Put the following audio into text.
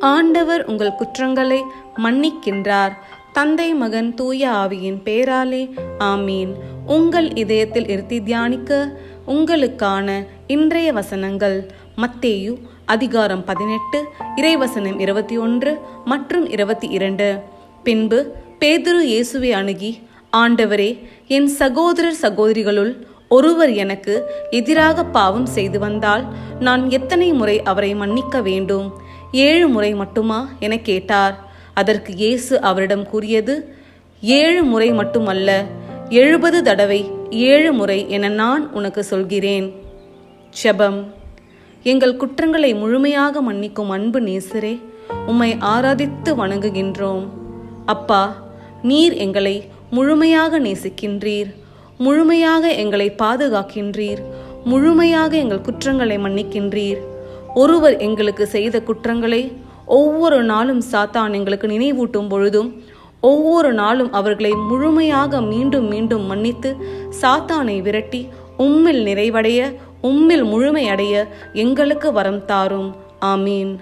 ஆண்டவர் உங்கள் குற்றங்களை மன்னிக்கின்றார். தந்தை மகன் தூய ஆவியின் பேராலே ஆமீன். உங்கள் இதயத்தில் இருத்தி தியானிக்க உங்களுக்கான இன்றைய வசனங்கள் மத்தேயு அதிகாரம் பதினெட்டு இறைவசனம் இருபத்தி ஒன்று மற்றும் இருபத்தி இரண்டு. பின்பு பேதுரு இயேசுவை அணுகி ஆண்டவரே என் சகோதரர் சகோதரிகளுள் ஒருவர் எனக்கு எதிராக பாவம் செய்து வந்தால் நான் எத்தனை முறை அவரை மன்னிக்க வேண்டும்? ஏழு முறை மட்டுமா? என கேட்டார். அதற்கு இயேசு அவரிடம் கூறியது ஏழு முறை மட்டுமல்ல எழுபது தடவை ஏழு முறை என நான் உனக்கு சொல்கிறேன். செபம் எங்கள் குற்றங்களை முழுமையாக மன்னிக்கும் அன்பு நேசரே உம்மை ஆராதித்து வணங்குகின்றோம். அப்பா நீர் எங்களை முழுமையாக நேசிக்கின்றீர். முழுமையாக எங்களை பாதுகாக்கின்றீர். முழுமையாக எங்கள் குற்றங்களை மன்னிக்கின்றீர். ஒருவர் எங்களுக்கு செய்த குற்றங்களை ஒவ்வொரு நாளும் சாத்தான் எங்களுக்கு நினைவூட்டும் பொழுதும் ஒவ்வொரு நாளும் அவர்களை முழுமையாக மீண்டும் மீண்டும் மன்னித்து சாத்தானை விரட்டி உம்மில் நிறைவடைய உம்மில் முழுமையடைய எங்களுக்கு வரம் தாரும். ஆமீன்.